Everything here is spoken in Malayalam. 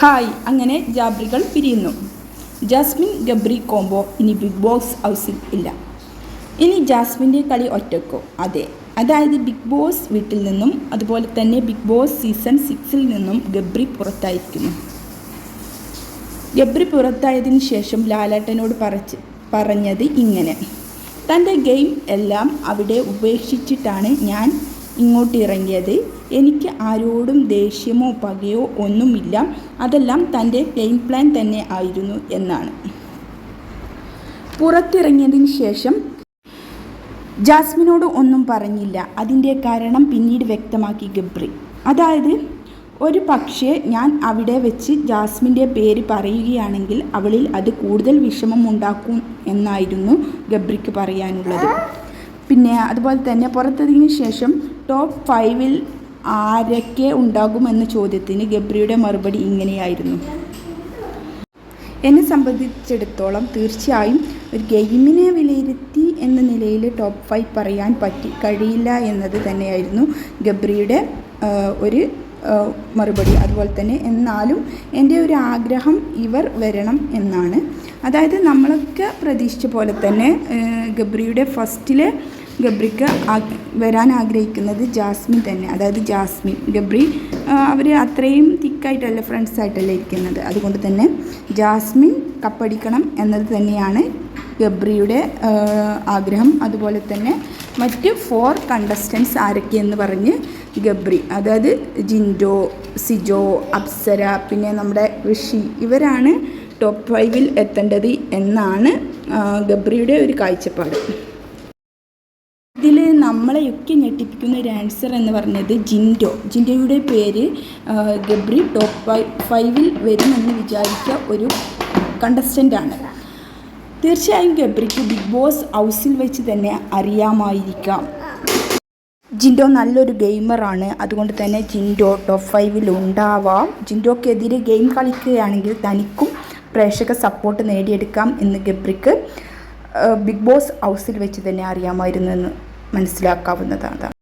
ഹായ്. അങ്ങനെ ജാബ്രികൾ പിരിയുന്നു. ജാസ്മിൻ ഗബ്രി കോംബോ ഇനി ബിഗ് ബോസ് ഹൗസിൽ ഇല്ല. ഇനി ജാസ്മിന്റെ കളി ഒറ്റക്കോ? അതെ. അതായത് ബിഗ് ബോസ് വീട്ടിൽ നിന്നും അതുപോലെ തന്നെ ബിഗ് ബോസ് സീസൺ സിക്സിൽ നിന്നും ഗബ്രി പുറത്തായിരിക്കുന്നു. ഗബ്രി പുറത്തായതിനു ശേഷം ലാലേട്ടനോട് പറച്ച് പറഞ്ഞത് ഇങ്ങനെ. തന്റെ ഗെയിം എല്ലാം അവിടെ ഉപേക്ഷിച്ചിട്ടാണ് ഞാൻ ഇങ്ങോട്ട് ഇറങ്ങിയത് എനിക്ക് ആരോടും ദേഷ്യമോ പകയോ ഒന്നുമില്ല. അതെല്ലാം തന്റെ ഗെയിം പ്ലാൻ തന്നെ ആയിരുന്നു എന്നാണ്. പുറത്തിറങ്ങിയതിന് ശേഷം ജാസ്മിനോട് ഒന്നും പറഞ്ഞില്ല. അതിന്റെ കാരണം പിന്നീട് വ്യക്തമാക്കി ഗബ്രി. അതായത് ഒരു പക്ഷേ ഞാൻ അവിടെ വെച്ച് ജാസ്മിന്റെ പേര് പറയുകയാണെങ്കിൽ അവളിൽ അത് കൂടുതൽ വിഷമം ഉണ്ടാക്കും എന്നായിരുന്നു ഗബ്രിക്ക് പറയാനുള്ളത്. പിന്നെ അതുപോലെ തന്നെ പുറത്തതിന് ശേഷം ടോപ്പ് ഫൈവിൽ ആരൊക്കെ ഉണ്ടാകുമെന്ന ചോദ്യത്തിന് ഗബ്രിയുടെ മറുപടി ഇങ്ങനെയായിരുന്നു. എന്നെ സംബന്ധിച്ചിടത്തോളം തീർച്ചയായും ഒരു ഗെയിമിനെ വിലയിരുത്തി എന്ന നിലയിൽ ടോപ്പ് ഫൈവ് പറയാൻ പറ്റി കഴിയില്ല എന്നത് തന്നെയായിരുന്നു ഗബ്രിയുടെ ഒരു മറുപടി. അതുപോലെ തന്നെ എന്നാലും എന്റെ ഒരു ആഗ്രഹം ഇവർ വരണം എന്നാണ്. അതായത് നമ്മളൊക്കെ പ്രതീക്ഷിച്ച പോലെ തന്നെ ഗബ്രിയുടെ ഫസ്റ്റിലെ ഗബ്രിക്ക് വരാൻ ആഗ്രഹിക്കുന്നത് ജാസ്മിൻ തന്നെ. അതായത് ജാസ്മിൻ ഗബ്രി അവർ അത്രയും തിക്കായിട്ടല്ല ഫ്രണ്ട്സ് ആയിട്ടല്ല ഇരിക്കുന്നത്. അതുകൊണ്ട് തന്നെ ജാസ്മിൻ കപ്പടിക്കണം എന്നത് തന്നെയാണ് ഗബ്രിയുടെ ആഗ്രഹം. അതുപോലെ തന്നെ മറ്റ് ഫോർ കണ്ടസ്റ്റൻസ് ആരൊക്കെയെന്ന് പറഞ്ഞ് ഗബ്രി അതായത് ജിൻഡോ സിജോ അപ്സര പിന്നെ നമ്മുടെ ഋഷി ഇവരാണ് ടോപ്പ് ഫൈവിൽ എത്തേണ്ടത് എന്നാണ് ഗബ്രിയുടെ ഒരു കാഴ്ചപ്പാട്. ഇതിൽ നമ്മളെയൊക്കെ ഞെട്ടിപ്പിക്കുന്ന ഒരു ആൻസർ എന്ന് പറഞ്ഞത് ജിൻഡോ. ജിൻഡോയുടെ പേര് ഗബ്രി ടോപ്പ് ഫൈ- ഫൈവിൽ വരുമെന്ന് വിചാരിച്ച ഒരു കണ്ടസ്റ്റന്റാണ് തീർച്ചയായും ഗബ്രിക്ക് ബിഗ് ബോസ് ഹൗസിൽ വെച്ച് തന്നെ അറിയാമായിരിക്കാം. ജിൻഡോ നല്ലൊരു ഗെയിമറാണ് അതുകൊണ്ട് തന്നെ ജിൻഡോ ടോപ്പ് ഫൈവിൽ ഉണ്ടാവാം. ജിൻഡോക്കെതിരെ ഗെയിം കളിക്കുകയാണെങ്കിൽ തനിക്കും പ്രേക്ഷക സപ്പോർട്ട് നേടിയെടുക്കാം എന്ന് ഗബ്രിക്ക് ബിഗ് ബോസ് ഹൗസിൽ വെച്ച് തന്നെ അറിയാമായിരുന്നു എന്ന് മനസ്സിലാക്കാവുന്നതാണ്.